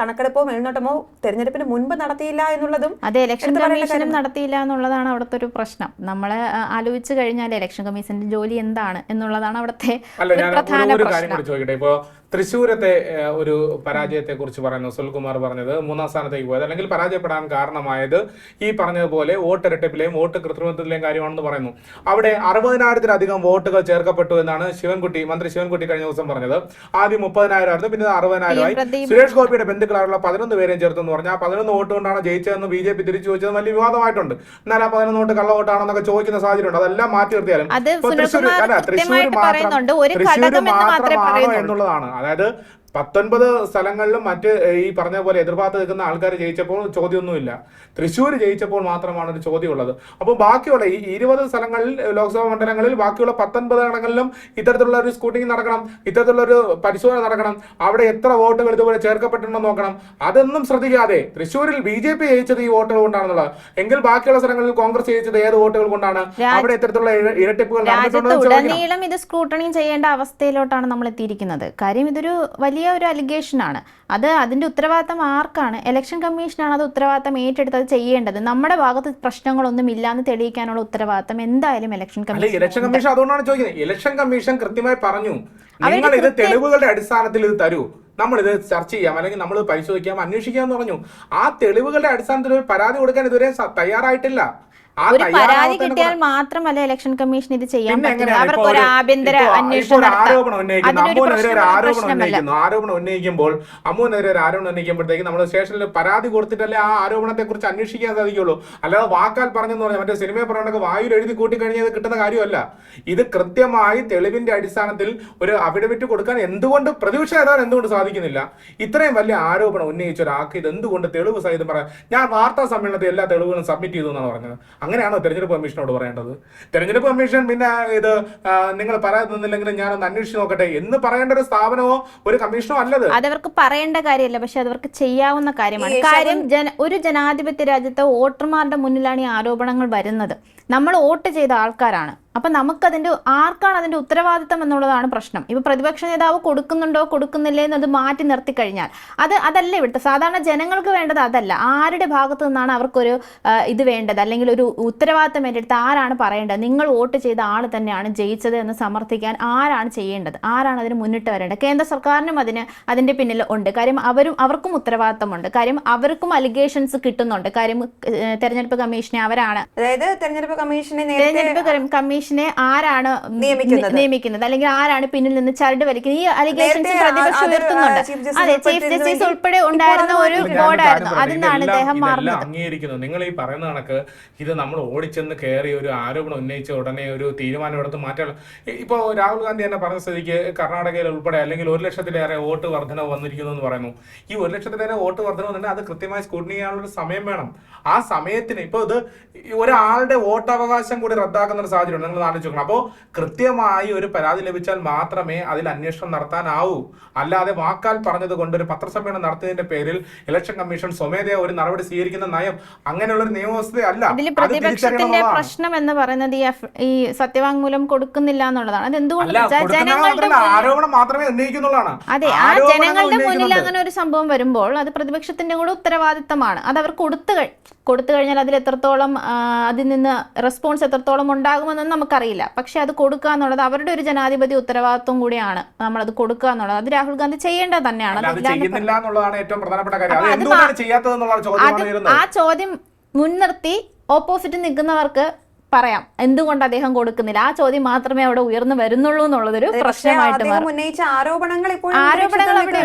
കണക്കെടുപ്പോ മേൽനോട്ടമോ തെരഞ്ഞെടുപ്പിന് മുൻപ് നടത്തിയില്ല എന്നുള്ളതും അതെ ഇലക്ഷൻ കമ്മീഷനും നടത്തിയില്ല എന്നുള്ളതാണ് അവിടുത്തെ ഒരു പ്രശ്നം. നമ്മളെ ആലോചിച്ചു കഴിഞ്ഞാൽ ഇലക്ഷൻ കമ്മീഷന്റെ ജോലി എന്താണ് എന്നുള്ളതാണ് അവിടുത്തെ പ്രധാന ഒരു- ഒരു കാര്യം പ്രശ്നം. ചോദിക്കട്ടെ. ഇപ്പോ തൃശ്ശൂരത്തെ ഒരു പരാജയത്തെ കുറിച്ച് പറയുന്നു. സുൽകുമാർ പറഞ്ഞത് മൂന്നാം സ്ഥാനത്തേക്ക് പോയത്. അല്ലെങ്കിൽ പരാജയപ്പെടാൻ കാരണമായത് ഈ പറഞ്ഞതുപോലെ വോട്ടെരട്ടിപ്പിലെയും വോട്ട് കൃത്രിമത്വത്തിലെയും കാര്യമാണെന്ന് പറയുന്നു. അവിടെ അറുപതിനായിരത്തിലധികം വോട്ടുകൾ ചേർക്കപ്പെട്ടു എന്നാണ് ശിവൻകുട്ടി മന്ത്രി ശിവൻകുട്ടി കഴിഞ്ഞ ദിവസം പറഞ്ഞത്. ആദ്യം മുപ്പതിനായിരം ആയിരുന്നു പിന്നെ അറുപതിനായിരമായി. സുരേഷ് ഗോപിയുടെ ബന്ധുക്കളായുള്ള പതിനൊന്ന് പേരെയും ചേർത്തെന്ന് പറഞ്ഞാൽ ആ പതിനൊന്ന് വോട്ട് കൊണ്ടാണ് ജയിച്ചതെന്ന് ബി ജെ പി തിരിച്ചു ചോദിച്ചത് വലിയ വിവാദമായിട്ടുണ്ട്. എന്നാൽ ആ പതിനൊന്ന് വോട്ട് കള്ള വോട്ടാണെന്നൊക്കെ ചോദിക്കുന്ന സാഹചര്യം ഉണ്ട് അതെല്ലാം മാറ്റി നിർത്തിയാലും തൃശ്ശൂർ അല്ല, തൃശ്ശൂർ മാത്രം- മാത്രമാണോ പറയുന്നുള്ളൂ. എന്നുള്ളതാണ്. അതായത് പത്തൊൻപത് സ്ഥലങ്ങളിലും മറ്റ് ഈ പറഞ്ഞ പോലെ എതിർഭാഗത്ത് നിൽക്കുന്ന ആൾക്കാർ ജയിച്ചപ്പോൾ ചോദ്യമൊന്നുമില്ല. തൃശ്ശൂർ ജയിച്ചപ്പോൾ മാത്രമാണ് ഒരു ചോദ്യം ഉള്ളത് അപ്പോൾ ബാക്കിയുള്ള ഈ ഇരുപത് സ്ഥലങ്ങളിൽ ലോക്സഭാ മണ്ഡലങ്ങളിൽ ബാക്കിയുള്ള പത്തൊൻപത് ഇടങ്ങളിലും ഇത്തരത്തിലുള്ള ഒരു സ്കൂട്ടിങ് നടക്കണം ഇത്തരത്തിലുള്ള ഒരു പരിശോധന നടക്കണം അവിടെ എത്ര വോട്ടുകൾ ഇതുപോലെ ചേർക്കപ്പെട്ടിട്ടുണ്ടെന്ന് നോക്കണം. അതൊന്നും ശ്രദ്ധിക്കാതെ തൃശ്ശൂരിൽ ബി ജെ പി ജയിച്ചത് ഈ വോട്ടുകൾ കൊണ്ടാണെന്നുള്ളത്. എങ്കിൽ ബാക്കിയുള്ള സ്ഥലങ്ങളിൽ കോൺഗ്രസ് ജയിച്ചത് ഏത് വോട്ടുകൾ കൊണ്ടാണ്? അവിടെ ഇത്തരത്തിലുള്ള ഇരട്ടിപ്പുകൾ ഉടനീളം ഇത് സ്ക്രൂട്ടണി ചെയ്യേണ്ട അവസ്ഥയിലോട്ടാണ് നമ്മൾ എത്തിയിരിക്കുന്നത് കാര്യം ഇതൊരു വലിയ ഒരു അലിഗേഷൻ ആണ്. അത് അതിന്റെ ഉത്തരവാദിത്തം ആർക്കാണ്? ഇലക്ഷൻ കമ്മീഷനാണ് അത് ഉത്തരവാദിത്തം ഏറ്റെടുത്ത് അത് ചെയ്യേണ്ടത്. നമ്മുടെ ഭാഗത്ത് പ്രശ്നങ്ങളൊന്നും ഇല്ലാന്ന് തെളിയിക്കാനുള്ള ഉത്തരവാദിത്തം എന്തായാലും ഇലക്ഷൻ കമ്മീഷൻ ഇലക്ഷൻ കമ്മീഷൻ അതുകൊണ്ടാണ് ചോദിക്കുന്നത്. ഇലക്ഷൻ കമ്മീഷൻ കൃത്യമായി പറഞ്ഞു നിങ്ങൾ ഇത് തെളിവുകളുടെ അടിസ്ഥാനത്തിൽ ഇത് തരൂ. നമ്മൾ ഇത് ചർച്ച ചെയ്യാം. അല്ലെങ്കിൽ നമ്മൾ പരിശോധിക്കാം അന്വേഷിക്കാം എന്ന് പറഞ്ഞു. ആ തെളിവുകളുടെ അടിസ്ഥാനത്തിൽ ഒരു പരാതി കൊടുക്കാൻ ഇതുവരെ തയ്യാറായിട്ടില്ല. ഒരു പരാതി കിട്ടിയാൽ മാത്രമല്ല ഇലക്ഷൻ കമ്മീഷൻ ഇത് ചെയ്യാൻ പറ്റില്ല അവർക്ക് ഒരു ആഭ്യന്തര അന്വേഷണം ആരോപണം ഉന്നയിക്കുന്നു. ആരോപണം ഉന്നയിക്കുമ്പോൾ അമ്മുവിനെതിരെ ഒരു ആരോപണം ഉന്നയിക്കുമ്പോഴത്തേക്ക് നമ്മൾ സ്റ്റേഷനിൽ പരാതി കൊടുത്തിട്ടല്ലേ ആ ആരോപണത്തെ കുറിച്ച് അന്വേഷിക്കാൻ സാധിക്കുള്ളൂ. അല്ലാതെ വാക്കാൽ പറഞ്ഞെന്ന് പറഞ്ഞാൽ മറ്റേ സിനിമയെ പറഞ്ഞൊക്കെ വായിൽ എഴുതി കൂട്ടി കഴിഞ്ഞാൽ കിട്ടുന്ന കാര്യമല്ല. ഇത് കൃത്യമായി തെളിവിന്റെ അടിസ്ഥാനത്തിൽ ഒരു അഫിഡവിറ്റ് കൊടുക്കാൻ എന്തുകൊണ്ട് പ്രതിപക്ഷ നേതാവ് എന്തുകൊണ്ട് സാധിക്കുന്നില്ല? ഇത്രയും വലിയ ആരോപണം ഉന്നയിച്ച ഒരാൾക്ക് ഇത് എന്തുകൊണ്ട് തെളിവ് സഹിതം പറയാം? ഞാൻ വാർത്താ സമ്മേളനത്തിൽ എല്ലാ തെളിവുകളും സബ്മിറ്റ് ചെയ്തു എന്നാണ് പറഞ്ഞത്. അങ്ങനെയാണോ തെരഞ്ഞെടുപ്പ് കമ്മീഷനോട് പറയേണ്ടത്? തെരഞ്ഞെടുപ്പ് കമ്മീഷൻ പിന്നെ ഇത് നിങ്ങൾ പറയാൻ നിന്നില്ലെങ്കിലും ഒന്ന് അന്വേഷിച്ച് നോക്കട്ടെ. എന്ന് പറയേണ്ട ഒരു സ്ഥാപനമോ ഒരു കമ്മീഷനോ അല്ലത്. അതവർക്ക് പറയേണ്ട കാര്യമല്ല. പക്ഷെ അതവർക്ക് ചെയ്യാവുന്ന കാര്യമാണ്. കാര്യം ഒരു ജനാധിപത്യ രാജ്യത്തെ വോട്ടർമാരുടെ മുന്നിലാണ് ഈ ആരോപണങ്ങൾ വരുന്നത്. നമ്മൾ വോട്ട് ചെയ്ത ആൾക്കാരാണ്. അപ്പൊ നമുക്കതിന്റെ ആർക്കാണ് അതിന്റെ ഉത്തരവാദിത്തം എന്നുള്ളതാണ് പ്രശ്നം. ഇപ്പൊ പ്രതിപക്ഷ നേതാവ് കൊടുക്കുന്നുണ്ടോ കൊടുക്കുന്നില്ലേ എന്നത് മാറ്റി നിർത്തി കഴിഞ്ഞാൽ അത് അതല്ല ഇവിടുത്തെ. സാധാരണ ജനങ്ങൾക്ക് വേണ്ടത് അതല്ല. ആരുടെ ഭാഗത്തു നിന്നാണ് അവർക്കൊരു ഇത് വേണ്ടത്? അല്ലെങ്കിൽ ഒരു ഉത്തരവാദിത്തം ഏറ്റെടുത്ത് ആരാണ് പറയേണ്ടത്? നിങ്ങൾ വോട്ട് ചെയ്ത ആൾ തന്നെയാണ് ജയിച്ചത് എന്ന് സമർത്ഥിക്കാൻ ആരാണ് ചെയ്യേണ്ടത്? ആരാണ് അതിന് മുന്നിട്ട് വരേണ്ടത്? കേന്ദ്ര സർക്കാരിനും അതിന് അതിന്റെ പിന്നിൽ ഉണ്ട്. കാര്യം അവരും അവർക്കും ഉത്തരവാദിത്തമുണ്ട്. കാര്യം അവർക്കും അലിഗേഷൻസ് കിട്ടുന്നുണ്ട്. കാര്യം തെരഞ്ഞെടുപ്പ് കമ്മീഷനെ അവരാണ്. അതായത് തെരഞ്ഞെടുപ്പ് കമ്മീഷനെ തെരഞ്ഞെടുപ്പ് കമ്മ- കമ്മീഷനെ ആരാണ് നിയമിക്കുന്നത്. അല്ലെങ്കിൽ ആരാണ് പിന്നിൽ നിന്ന് ചരട് വലിക്കുന്നത്? ഈ അലിഗേഷൻസ് പ്രതിപക്ഷം ഉയർത്തുന്നുണ്ട്. അതെ ചീഫ് ജസ്റ്റിസ് ഉൾപ്പെടെ ഉണ്ടായിരുന്ന ഒരു ബോർഡ് ആയിരുന്നു ബോർഡായിരുന്നു. ഇതെല്ലാം- ഇദ്ദേഹം മാറുന്നത്. അംഗീകരിക്കുന്നു. നിങ്ങൾ ഈ പറയുന്ന കണക്ക് ഇത് നമ്മൾ ഓടിച്ചെന്ന് കയറി ഒരു ആരോപണം ഉന്നയിച്ച ഉടനെ ഒരു തീരുമാനം എടുത്ത് മാറ്റാനുള്ള ഇപ്പോൾ രാഹുൽ ഗാന്ധി തന്നെ പറഞ്ഞ സ്ഥിതിക്ക് കർണാടകയിൽ ഉൾപ്പെടെ അല്ലെങ്കിൽ ഒരു ലക്ഷത്തിലേറെ വോട്ട് വർധനവ് വന്നിരിക്കുന്നു എന്ന് പറയുന്നു. ഈ ഒരു ലക്ഷത്തിലേറെ വോട്ട് വർധനവ് തന്നെ അത് കൃത്യമായി സ്കൂട്ടിനി ചെയ്യാനുള്ള ഒരു സമയം വേണം. ആ സമയത്തിന് ഇപ്പോൾ ഇത് ഒരാളുടെ വോട്ടവകാശം കൂടി റദ്ദാക്കുന്ന ഒരു സാഹചര്യം നിങ്ങൾ ആലോചിച്ച് നോക്കണം അപ്പോൾ കൃത്യമായി ഒരു പരാതി ലഭിച്ചാൽ മാത്രമേ അതിൽ അന്വേഷണം നടത്താനാവൂ. അല്ലാതെ വാക്കാൽ പറഞ്ഞത് കൊണ്ട് ഒരു പത്രസമ്മേളനം നടത്തിയതിന്റെ പേരിൽ ഇലക്ഷൻ കമ്മീഷൻ സ്വമേധയാ ഒരു നടപടി സ്വീകരിക്കുന്ന നയം അങ്ങനെയുള്ള ഒരു നിയമവ്യവസ്ഥയല്ല പ്രതിപക്ഷത്തിന്റെ പ്രശ്നം എന്ന് പറയുന്നത് ഈ സത്യവാങ്മൂലം കൊടുക്കുന്നില്ല എന്നുള്ളതാണ്. അത് എന്തുകൊണ്ട്? ആരോപണം മാത്രമേ ഉന്നയിക്കുന്നുള്ളതാണ് അതെ ആ ജനങ്ങളുടെ മുന്നിൽ അങ്ങനെ ഒരു സംഭവം വരുമ്പോൾ അത് പ്രതിപക്ഷത്തിന്റെ കൂടെ ഉത്തരവാദിത്തമാണ്. അത് അവർ കൊടുത്തു കൊടുത്തു കഴിഞ്ഞാൽ അതിൽ എത്രത്തോളം അതിൽ നിന്ന് റെസ്പോൺസ് എത്രത്തോളം ഉണ്ടാകുമെന്നൊന്നും നമുക്കറിയില്ല. പക്ഷെ അത് കൊടുക്കുക എന്നുള്ളത് അവരുടെ ഒരു ജനാധിപത്യ ഉത്തരവാദിത്വം കൂടിയാണ് നമ്മൾ അത് കൊടുക്കുക എന്നുള്ളത്. അത് രാഹുൽ ഗാന്ധി ചെയ്യേണ്ടത് തന്നെയാണ്. അത് ആ ചോദ്യം മുൻനിർത്തി ഓപ്പോസിറ്റ് നിൽക്കുന്നവർക്ക് പറയാം. എന്തുകൊണ്ട് അദ്ദേഹം കൊടുക്കുന്നില്ല? ആ ചോദ്യം മാത്രമേ അവിടെ ഉയർന്നു വരുന്നുള്ളൂ എന്നുള്ളതൊരു പ്രശ്നമായിട്ട് ഉന്നയിച്ച ആരോപണങ്ങൾ ആരോപണങ്ങൾ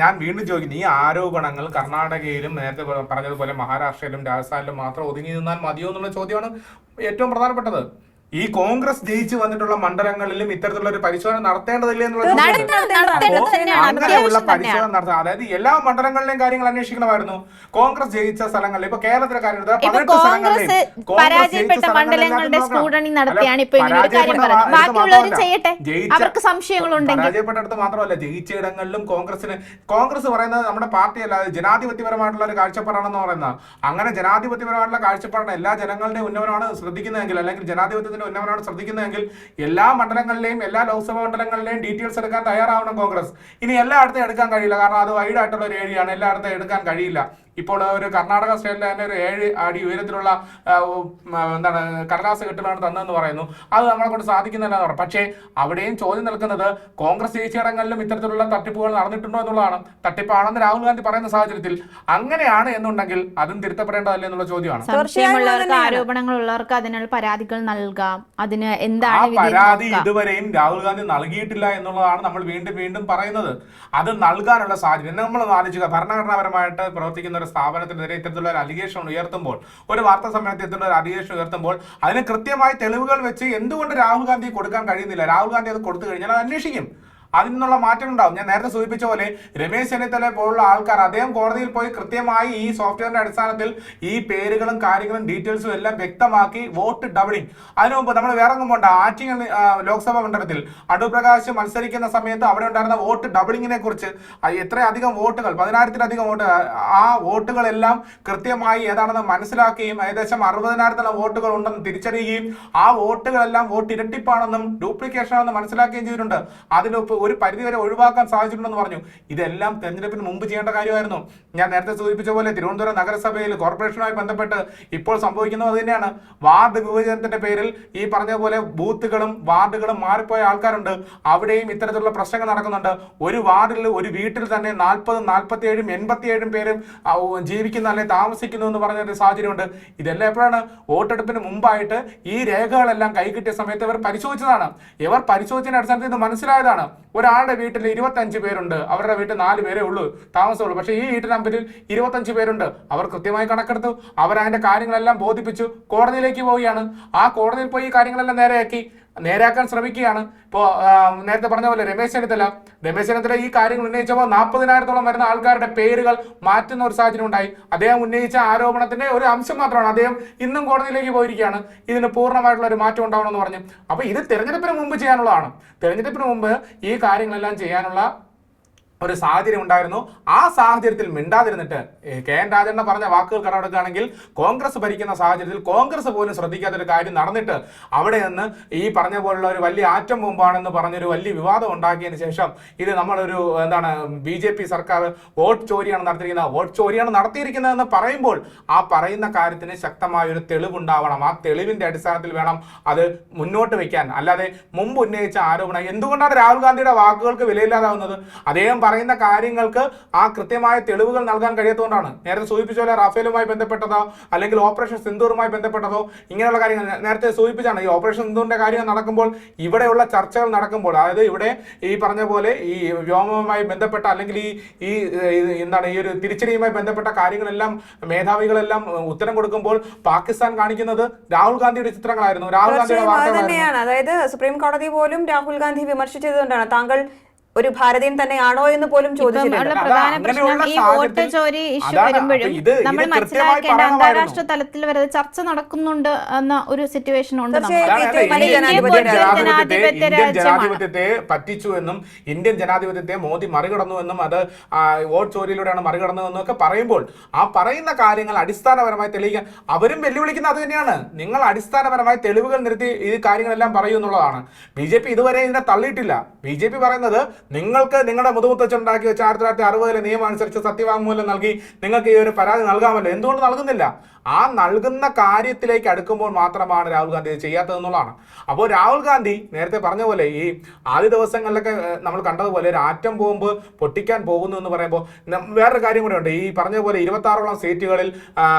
ഞാൻ വീണ്ടും ചോദിക്കുന്നു. ഈ ആരോപണങ്ങൾ കർണാടകയിലും നേരത്തെ പറഞ്ഞതുപോലെ മഹാരാഷ്ട്രയിലും രാജസ്ഥാനിലും മാത്രം ഒതുങ്ങി നിന്നാൽ മതിയോ എന്നുള്ള ചോദ്യമാണ് ഏറ്റവും പ്രധാനപ്പെട്ടത്. ഈ കോൺഗ്രസ് ജയിച്ചു വന്നിട്ടുള്ള മണ്ഡലങ്ങളിലും ഇത്തരത്തിലുള്ള ഒരു പരിശോധന നടത്തേണ്ടതില്ലേ എന്നുള്ള പരിശോധന നടത്തുക നടത്താം അതായത് എല്ലാ മണ്ഡലങ്ങളിലെയും കാര്യങ്ങൾ അന്വേഷിക്കണമായിരുന്നു. കോൺഗ്രസ് ജയിച്ച സ്ഥലങ്ങളിൽ ഇപ്പൊ കേരളത്തിലെ കാര്യം പതിനെട്ട് സംശയങ്ങളുണ്ടെങ്കിൽ. പരാജയപ്പെട്ടിടത്ത് മാത്രമല്ല ജയിച്ച ഇടങ്ങളിലും കോൺഗ്രസിന് കോൺഗ്രസ് പറയുന്നത് നമ്മുടെ പാർട്ടിയല്ല അല്ലാതെ ജനാധിപത്യപരമായിട്ടുള്ള ഒരു കാഴ്ചപ്പാടാണെന്ന് പറയുന്നത്. അങ്ങനെ ജനാധിപത്യപരമായിട്ടുള്ള കാഴ്ചപ്പാടാണ് എല്ലാ ജനങ്ങളുടെയും ഉന്നമനമാണ് ശ്രദ്ധിക്കുന്നതെങ്കിൽ അല്ലെങ്കിൽ ജനാധിപത്യത്തിന്റെ ഉന്നമനമാണ് ശ്രദ്ധിക്കുന്നതെങ്കിൽ എല്ലാ മണ്ഡലങ്ങളിലെയും എല്ലാ ലോക്സഭാ മണ്ഡലങ്ങളിലെയും ഡീറ്റെയിൽസ് എടുക്കാൻ തയ്യാറാവണം കോൺഗ്രസ്. ഇനി എല്ലായിടത്തും എടുക്കാൻ കഴിയില്ല. കാരണം അത് വൈഡായിട്ടുള്ള ഒരു ഏരിയയാണ്. എല്ലായിടത്തും എടുക്കാൻ കഴിയില്ല. ഇപ്പോൾ ഒരു കർണാടക സ്റ്റേറ്റിൽ തന്നെ ഒരു ഏഴ് അടി ഉയരത്തിലുള്ള എന്താണ് കടലാസ് കെട്ടുകളാണ് തന്നതെന്ന് പറയുന്നു. അത് നമ്മളെ കൊണ്ട് സാധിക്കുന്നില്ല എന്ന് പറഞ്ഞു പക്ഷേ അവിടെയും ചോദ്യം നിൽക്കുന്നത് കോൺഗ്രസ് ജയിച്ചിടങ്ങളിലും ഇത്തരത്തിലുള്ള തട്ടിപ്പുകൾ നടന്നിട്ടുണ്ടോ എന്നുള്ളതാണ്. തട്ടിപ്പാണെന്ന് രാഹുൽ ഗാന്ധി പറയുന്ന സാഹചര്യത്തിൽ അങ്ങനെയാണ് എന്നുണ്ടെങ്കിൽ അതും തിരുത്തപ്പെടേണ്ടതല്ലേ എന്നുള്ള ചോദ്യമാണ്. സംശയമുള്ളവർക്ക് ആരോപണങ്ങൾ ആരോപണങ്ങളുള്ളവർക്ക് അതിനുള്ള പരാതികൾ നൽകാം. അതിന് എന്താണ് ആ പരാതി ഇതുവരെയും രാഹുൽ ഗാന്ധി നൽകിയിട്ടില്ല എന്നുള്ളതാണ് നമ്മൾ വീണ്ടും വീണ്ടും പറയുന്നത്. അത് നൽകാനുള്ള സാഹചര്യം. നമ്മൾ ആലോചിക്കുക. ഭരണഘടനാപരമായിട്ട് പ്രവർത്തിക്കുന്ന ഒരു സ്ഥാപനത്തിനെതിരെ ഇത്തരത്തിലുള്ള ഒരു അലിഗേഷൻ ഉയർത്തുമ്പോൾ ഒരു വാർത്താ സമ്മേളനത്തിൽ ഇത്തരത്തിലുള്ള ഒരു അലിഗേഷൻ ഉയർത്തുമ്പോൾ അതിന് കൃത്യമായി തെളിവുകൾ വെച്ച് എന്തുകൊണ്ട് രാഹുൽ ഗാന്ധി കൊടുക്കാൻ കഴിയുന്നില്ല? രാഹുൽ ഗാന്ധി അത് കൊടുത്തു കഴിഞ്ഞാൽ അത് അന്വേഷിക്കും. അതിൽ നിന്നുള്ള മാറ്റം ഉണ്ടാവും. ഞാൻ നേരത്തെ സൂചിപ്പിച്ച പോലെ രമേശ് ചെന്നിത്തല പോലുള്ള ആൾക്കാർ അദ്ദേഹം കോടതിയിൽ പോയി കൃത്യമായി ഈ സോഫ്റ്റ്വെയറിന്റെ അടിസ്ഥാനത്തിൽ ഈ പേരുകളും കാര്യങ്ങളും ഡീറ്റെയിൽസും എല്ലാം വ്യക്തമാക്കി വോട്ട് ഡബിളിംഗ് അതിനു മുമ്പ് നമ്മൾ വേറെ ഒന്നും പോണ്ട. ആറ്റിങ്ങൽ ലോക്സഭാ മണ്ഡലത്തിൽ അടുപ്രകാശ് മത്സരിക്കുന്ന സമയത്ത് അവിടെ ഉണ്ടായിരുന്ന വോട്ട് ഡബിളിങ്ങിനെ കുറിച്ച് എത്രയധികം വോട്ടുകൾ പതിനായിരത്തിലധികം വോട്ട് ആ വോട്ടുകളെല്ലാം കൃത്യമായി ഏതാണെന്ന് മനസ്സിലാക്കുകയും ഏകദേശം അറുപതിനായിരത്തോളം വോട്ടുകൾ ഉണ്ടെന്ന് തിരിച്ചറിയുകയും ആ വോട്ടുകളെല്ലാം വോട്ട് ഇരട്ടിപ്പാണെന്നും ഡ്യൂപ്ലിക്കേഷൻ ആണെന്ന് മനസ്സിലാക്കുകയും ചെയ്തിട്ടുണ്ട്. അതിലൊപ്പ് ഒരു പരിധിവരെ ഒഴിവാക്കാൻ സാധിച്ചിട്ടുണ്ടെന്ന് പറഞ്ഞു. ഇതെല്ലാം തെരഞ്ഞെടുപ്പിന് മുമ്പ് ചെയ്യേണ്ട കാര്യമായിരുന്നു. ഞാൻ നേരത്തെ സൂചിപ്പിച്ച പോലെ തിരുവനന്തപുരം നഗരസഭയിൽ കോർപ്പറേഷനുമായി ബന്ധപ്പെട്ട് ഇപ്പോൾ സംഭവിക്കുന്നത് തന്നെയാണ്. വാർഡ് വിഭജനത്തിന്റെ പേരിൽ ഈ പറഞ്ഞ പോലെ ബൂത്തുകളും വാർഡുകളും മാറിപ്പോയ ആൾക്കാരുണ്ട്. അവിടെയും ഇത്തരത്തിലുള്ള പ്രശ്നങ്ങൾ നടക്കുന്നുണ്ട്. ഒരു വാർഡിൽ ഒരു വീട്ടിൽ തന്നെ നാൽപ്പതും നാൽപ്പത്തിയേഴും എൺപത്തിയേഴും പേരും ജീവിക്കുന്ന അല്ലെങ്കിൽ താമസിക്കുന്നു എന്ന് പറഞ്ഞ ഒരു സാഹചര്യമുണ്ട്. ഇതെല്ലാം എപ്പോഴാണ് വോട്ടെടുപ്പിന് മുമ്പായിട്ട് ഈ രേഖകളെല്ലാം കൈ കിട്ടിയ സമയത്ത് ഇവർ പരിശോധിച്ചതാണ്. ഇവർ പരിശോധിച്ചതിന്റെ അടിസ്ഥാനത്തിൽ ഇത് മനസ്സിലായതാണ്. ഒരാളുടെ വീട്ടിൽ ഇരുപത്തഞ്ച് പേരുണ്ട്. അവരുടെ വീട്ടിൽ നാല് പേരേ ഉള്ളൂ താമസമുള്ളൂ. പക്ഷേ ഈ വീട്ടിൽ നമ്പരിൽ ഇരുപത്തഞ്ച് പേരുണ്ട്. അവർ കൃത്യമായി കണക്കെടുത്തു. അവർ അതിന്റെ കാര്യങ്ങളെല്ലാം ബോധിപ്പിച്ചു. കോടതിയിലേക്ക് പോവുകയാണ്. ആ കോടതിയിൽ പോയി ഈ കാര്യങ്ങളെല്ലാം നേരെയാക്കി. നേരാക്കാൻ ശ്രമിക്കുകയാണ്. ഇപ്പോ നേരത്തെ പറഞ്ഞ പോലെ രമേശ് ചെന്നിത്തല. രമേശ് ചെന്നിത്തല ഈ കാര്യങ്ങൾ ഉന്നയിച്ചപ്പോൾ നാൽപ്പതിനായിരത്തോളം വരുന്ന ആൾക്കാരുടെ പേരുകൾ മാറ്റുന്ന ഒരു സാഹചര്യം ഉണ്ടായി. അദ്ദേഹം ഉന്നയിച്ച ആരോപണത്തിന്റെ ഒരു അംശം മാത്രമാണ്. അദ്ദേഹം ഇന്നും കോടതിയിലേക്ക് പോയിരിക്കുകയാണ്. ഇതിന് പൂർണമായിട്ടുള്ള ഒരു മാറ്റം ഉണ്ടാവണമെന്ന് പറഞ്ഞു. അപ്പോൾ ഇത് തെരഞ്ഞെടുപ്പിന് മുമ്പ് ചെയ്യാനുള്ളതാണ്. തെരഞ്ഞെടുപ്പിന് മുമ്പ് ഈ കാര്യങ്ങളെല്ലാം ചെയ്യാനുള്ള ഒരു സാഹചര്യം ഉണ്ടായിരുന്നു. ആ സാഹചര്യത്തിൽ മിണ്ടാതിരുന്നിട്ട് കെ എൻ രാജണ്ണ പറഞ്ഞ വാക്കുകൾ കടമെടുക്കുകയാണെങ്കിൽ കോൺഗ്രസ് ഭരിക്കുന്ന സാഹചര്യത്തിൽ കോൺഗ്രസ് പോലും ശ്രദ്ധിക്കാത്ത ഒരു കാര്യം നടന്നിട്ട് അവിടെ നിന്ന് ഈ പറഞ്ഞ പോലുള്ള ഒരു വലിയ ആറ്റം മുമ്പാണെന്ന് പറഞ്ഞൊരു വലിയ വിവാദം ഉണ്ടാക്കിയതിന് ശേഷം ഇത് നമ്മളൊരു എന്താണ് ബി ജെ പി സർക്കാർ വോട്ട് ചോരിയാണ് നടത്തിയിരിക്കുന്നത്. വോട്ട് ചോരിയാണ് നടത്തിയിരിക്കുന്നതെന്ന് പറയുമ്പോൾ ആ പറയുന്ന കാര്യത്തിന് ശക്തമായ ഒരു തെളിവുണ്ടാവണം. ആ തെളിവിന്റെ അടിസ്ഥാനത്തിൽ വേണം അത് മുന്നോട്ട് വയ്ക്കാൻ അല്ലാതെ മുമ്പ് ഉന്നയിച്ച ആരോപണം എന്തുകൊണ്ടാണ് രാഹുൽ ഗാന്ധിയുടെ വാക്കുകൾക്ക് വിലയില്ലാതാവുന്നത്? അദ്ദേഹം പറയുന്ന കാര്യങ്ങൾക്ക് ആ കൃത്യമായ തെളിവുകൾ നൽകാൻ കഴിയാത്തതുകൊണ്ടാണ്. നേരത്തെ സൂചിപ്പിച്ച പോലെ റാഫേലുമായി ബന്ധപ്പെട്ടതോ അല്ലെങ്കിൽ ഓപ്പറേഷൻ സിന്ധൂറുമായി ബന്ധപ്പെട്ടതോ ഇങ്ങനെയുള്ള കാര്യങ്ങൾ നേരത്തെ സൂചിപ്പിച്ചാണ് ഈ ഓപ്പറേഷൻ സിന്ദൂറിന്റെ കാര്യങ്ങൾ നടക്കുമ്പോൾ ഇവിടെയുള്ള ചർച്ചകൾ നടക്കുമ്പോൾ അതായത് ഇവിടെ ഈ പറഞ്ഞ പോലെ ഈ വ്യോമവുമായി ബന്ധപ്പെട്ട അല്ലെങ്കിൽ ഈ ഈ എന്താണ് ഈ ഒരു തിരിച്ചടിയുമായി ബന്ധപ്പെട്ട കാര്യങ്ങളെല്ലാം മേധാവികളെല്ലാം ഉത്തരം കൊടുക്കുമ്പോൾ പാകിസ്ഥാൻ കാണിക്കുന്നത് രാഹുൽ ഗാന്ധിയുടെ ചിത്രങ്ങളായിരുന്നു. രാഹുൽ ഗാന്ധിയുടെ തന്നെയാണ്. അതായത് സുപ്രീം കോടതി പോലും രാഹുൽ ഗാന്ധി വിമർശിച്ചതുകൊണ്ടാണ് താങ്കൾ ഒരു ഭാരതീയൻ തന്നെയാണോ എന്ന് പോലും ചോദിച്ചിട്ടുണ്ട് ചോരി ഇഷ്യൂ വരുമ്പോഴും നമ്മൾ മനസ്സിലാക്കേണ്ട അന്താരാഷ്ട്ര തലത്തിൽ വരെ ചർച്ച നടക്കുന്നുണ്ട് എന്ന ഒരു സിറ്റുവേഷൻ ഉണ്ട് ജനാധിപത്യത്തെ പറ്റിച്ചു എന്നും ഇന്ത്യൻ ജനാധിപത്യത്തെ മോദി മറികടന്നു എന്നും അത് വോട്ട് ചോരിയിലൂടെയാണ് മറികടന്നതെന്നും ഒക്കെ പറയുമ്പോൾ ആ പറയുന്ന കാര്യങ്ങൾ അടിസ്ഥാനപരമായി തെളിയിക്കാൻ അവരും വെല്ലുവിളിക്കുന്നത് അത് തന്നെയാണ്. നിങ്ങൾ അടിസ്ഥാനപരമായി തെളിവുകൾ നിരത്തി ഈ കാര്യങ്ങളെല്ലാം പറയൂ എന്നുള്ളതാണ്. ബി ജെ പി ഇതുവരെ ഇതിനെ തള്ളിയിട്ടില്ല. ബി ജെ പി പറയുന്നത് നിങ്ങൾക്ക് നിങ്ങളുടെ മുതുമുത്തച്ഛനുണ്ടാക്കി വെച്ച ആയിരത്തി തൊള്ളായിരത്തി അറുപതിലെ നിയമം അനുസരിച്ച് സത്യവാങ്മൂലം നൽകി നിങ്ങൾക്ക് ഈ ഒരു പരാതി നൽകാമല്ലോ. എന്തുകൊണ്ട് നൽകുന്നില്ല? ആ നൽകുന്ന കാര്യത്തിലേക്ക് അടുക്കുമ്പോൾ മാത്രമാണ് രാഹുൽ ഗാന്ധി ഇത് ചെയ്യാത്തതെന്നുള്ളതാണ് അപ്പോൾ രാഹുൽ ഗാന്ധി നേരത്തെ പറഞ്ഞ പോലെ ഈ ആദ്യ ദിവസങ്ങളിലൊക്കെ നമ്മൾ കണ്ടതുപോലെ ഒരു ആറ്റം ബോംബ് പൊട്ടിക്കാൻ പോകുന്നു എന്ന് പറയുമ്പോൾ വേറൊരു കാര്യം കൂടെ ഉണ്ട്. ഈ പറഞ്ഞ പോലെ ഇരുപത്തി ആറോളം സീറ്റുകളിൽ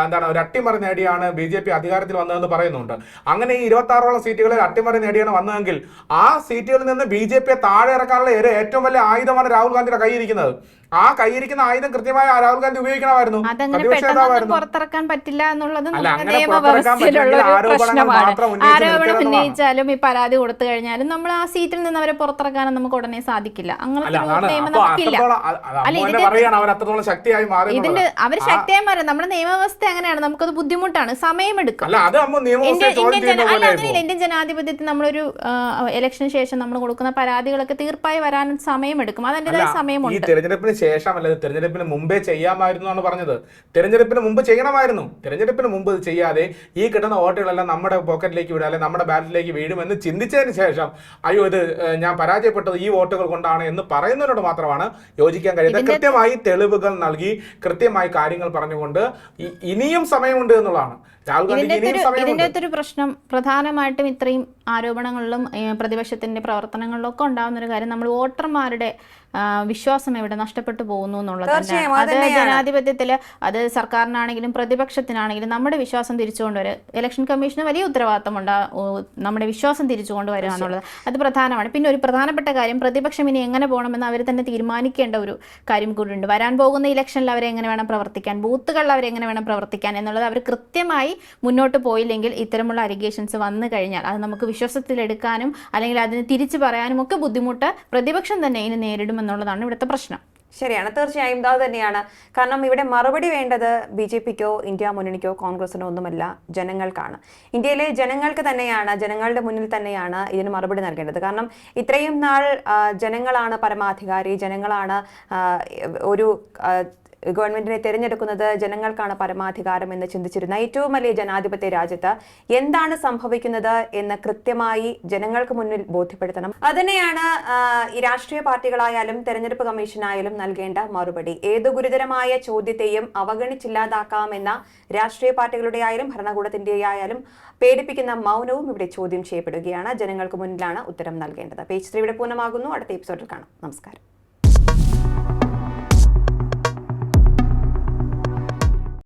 എന്താണ് ഒരു അട്ടിമറി നേടിയാണ് ബി ജെ പി അധികാരത്തിൽ വന്നതെന്ന് പറയുന്നുണ്ട്. അങ്ങനെ ഈ ഇരുപത്തി ആറോളം സീറ്റുകളിൽ അട്ടിമറി നേടിയാണ് വന്നതെങ്കിൽ ആ സീറ്റുകളിൽ നിന്ന് ബി ജെ പിയെ താഴെ ഇറക്കാനുള്ള ഒരു ഏറ്റവും വലിയ ആയുധമാണ് രാഹുൽ ഗാന്ധിയുടെ കയ്യിരിക്കുന്നത് ആ കൈയിരിക്കുന്ന ആയുധം കൃത്യമായി രാഹുൽ ഗാന്ധി ഉപയോഗിക്കണമായിരുന്നു. പുറത്തിറക്കാൻ പറ്റില്ല എന്നുള്ളത് അങ്ങനെ ആരോപണം. ഉന്നയിച്ചാലും ഈ പരാതി കൊടുത്തു കഴിഞ്ഞാലും നമ്മൾ ആ സീറ്റിൽ നിന്ന് അവരെ പുറത്തിറക്കാനും നമുക്ക് ഉടനെ സാധിക്കില്ല. അല്ല അങ്ങനത്തെ ഒരു അതാണ്. നിയമം അപ്പൊ നമുക്കില്ല. അത്രത്തോളം അ- അത് അല്ല, അമ്മ തന്നെ ഇതിന്റെ- അവർ ശക്തിയായി മാറി നമ്മുടെ നിയമവ്യവസ്ഥ അങ്ങനെയാണ് നമുക്കത് ബുദ്ധിമുട്ടാണ്. സമയമെടുക്കും. ഇന്ത്യൻ ജനാധിപത്യത്തിൽ നമ്മളൊരു ഇലക്ഷന് ശേഷം നമ്മൾ കൊടുക്കുന്ന പരാതികളൊക്കെ തീർപ്പായി വരാൻ സമയമെടുക്കും. അതിന്റെതായ സമയമുണ്ട്. ശേഷം അല്ലെങ്കിൽ തെരഞ്ഞെടുപ്പിന് മുമ്പേ ചെയ്യാമായിരുന്നു എന്നാണ് പറഞ്ഞത്. തെരഞ്ഞെടുപ്പിന് മുമ്പ് ചെയ്യണമായിരുന്നു. തെരഞ്ഞെടുപ്പിന് മുമ്പ് ഇത് ചെയ്യാതെ ഈ കിട്ടുന്ന വോട്ടുകളെല്ലാം നമ്മുടെ പോക്കറ്റിലേക്ക് വിടുക അല്ലെങ്കിൽ നമ്മുടെ ബാലറ്റിലേക്ക് വീഴുമെന്ന് ചിന്തിച്ചതിന് ശേഷം അയ്യോ ഇത് ഞാൻ പരാജയപ്പെട്ടത് ഈ വോട്ടുകൾ കൊണ്ടാണ് എന്ന് പറയുന്നതിനോട് മാത്രമാണ് യോജിക്കാൻ കഴിയുന്നത്. കൃത്യമായി തെളിവുകൾ നൽകി കൃത്യമായി കാര്യങ്ങൾ പറഞ്ഞുകൊണ്ട് ഇനിയും സമയമുണ്ട് എന്നുള്ളതാണ്. ഇതിന്റെ ഒരു പ്രശ്നം പ്രധാനമായിട്ടും ഇത്രയും ആരോപണങ്ങളിലും പ്രതിപക്ഷത്തിന്റെ പ്രതിപക്ഷത്തിന്റെ പ്രവർത്തനങ്ങളിലും ഒക്കെ ഉണ്ടാകുന്ന ഒരു കാര്യം നമ്മൾ വോട്ടർമാരുടെ വിശ്വാസം എവിടെ നഷ്ടപ്പെട്ടു പോകുന്നു എന്നുള്ളത് അത് ജനാധിപത്യത്തിൽ അത് സർക്കാരിനാണെങ്കിലും പ്രതിപക്ഷത്തിനാണെങ്കിലും നമ്മുടെ വിശ്വാസം തിരിച്ചുകൊണ്ടുവരെ ഇലക്ഷൻ കമ്മീഷന് വലിയ ഉത്തരവാദിത്തമുണ്ട്. നമ്മുടെ വിശ്വാസം തിരിച്ചു കൊണ്ടുവരിക എന്നുള്ളത്. അത് പ്രധാനമാണ്. പിന്നെ ഒരു പ്രധാനപ്പെട്ട കാര്യം പ്രതിപക്ഷം ഇനി എങ്ങനെ പോകണമെന്ന് അവർ തന്നെ തീരുമാനിക്കേണ്ട ഒരു കാര്യം കൂടിയുണ്ട്. വരാൻ പോകുന്ന ഇലക്ഷനിൽ അവർ എങ്ങനെ വേണം പ്രവർത്തിക്കാൻ ബൂത്തുകളിൽ അവരെങ്ങനെ വേണം പ്രവർത്തിക്കാൻ എന്നുള്ളത് അവർ കൃത്യമായി മുന്നോട്ട് പോയില്ലെങ്കിൽ ഇത്തരമുള്ള അലിഗേഷൻസ് വന്നു കഴിഞ്ഞാൽ അത് നമുക്ക് വിശ്വാസത്തിലെടുക്കാനും അല്ലെങ്കിൽ അതിന് തിരിച്ചു പറയാനും ഒക്കെ ബുദ്ധിമുട്ട് പ്രതിപക്ഷം തന്നെ ഇനി നേരിടുമെന്നുള്ളതാണ് ഇവിടുത്തെ പ്രശ്നം. ശരിയാണ്. തീർച്ചയായും അത് തന്നെയാണ് കാരണം ഇവിടെ മറുപടി വേണ്ടത് ബി ജെ പിക്കോ ഇന്ത്യ മുന്നണിക്കോ കോൺഗ്രസിനോ ഒന്നുമല്ല ജനങ്ങൾക്കാണ്. ഇന്ത്യയിലെ ജനങ്ങൾക്ക് തന്നെയാണ് ജനങ്ങളുടെ മുന്നിൽ തന്നെയാണ് ഇതിന് മറുപടി നൽകേണ്ടത്. കാരണം ഇത്രയും നാൾ ജനങ്ങളാണ് പരമാധികാരി ജനങ്ങളാണ് ഒരു ഗവൺമെന്റിനെ തിരഞ്ഞെടുക്കുന്നത് ജനങ്ങൾക്കാണ് പരമാധികാരം എന്ന് ചിന്തിച്ചിരുന്ന ഏറ്റവും വലിയ ജനാധിപത്യ രാജ്യത്ത് എന്താണ് സംഭവിക്കുന്നത് എന്ന് കൃത്യമായി ജനങ്ങൾക്ക് മുന്നിൽ ബോധ്യപ്പെടുത്തണം. അതിനെയാണ് ഈ രാഷ്ട്രീയ പാർട്ടികളായാലും തെരഞ്ഞെടുപ്പ് കമ്മീഷനായാലും നൽകേണ്ട മറുപടി. ഏത് ഗുരുതരമായ ചോദ്യത്തെയും അവഗണിച്ചില്ലാതാക്കാമെന്ന രാഷ്ട്രീയ പാർട്ടികളുടെ ആയാലും ഭരണകൂടത്തിന്റെ ആയാലും പേടിപ്പിക്കുന്ന മൗനവും ഇവിടെ ചോദ്യം ചെയ്യപ്പെടുകയാണ്. ജനങ്ങൾക്ക് മുന്നിലാണ് ഉത്തരം നൽകേണ്ടത്. പേജ് ത്രീയുടെ പൂർണമാകുന്നു. അടുത്ത എപ്പിസോഡിൽ കാണാം. നമസ്കാരം.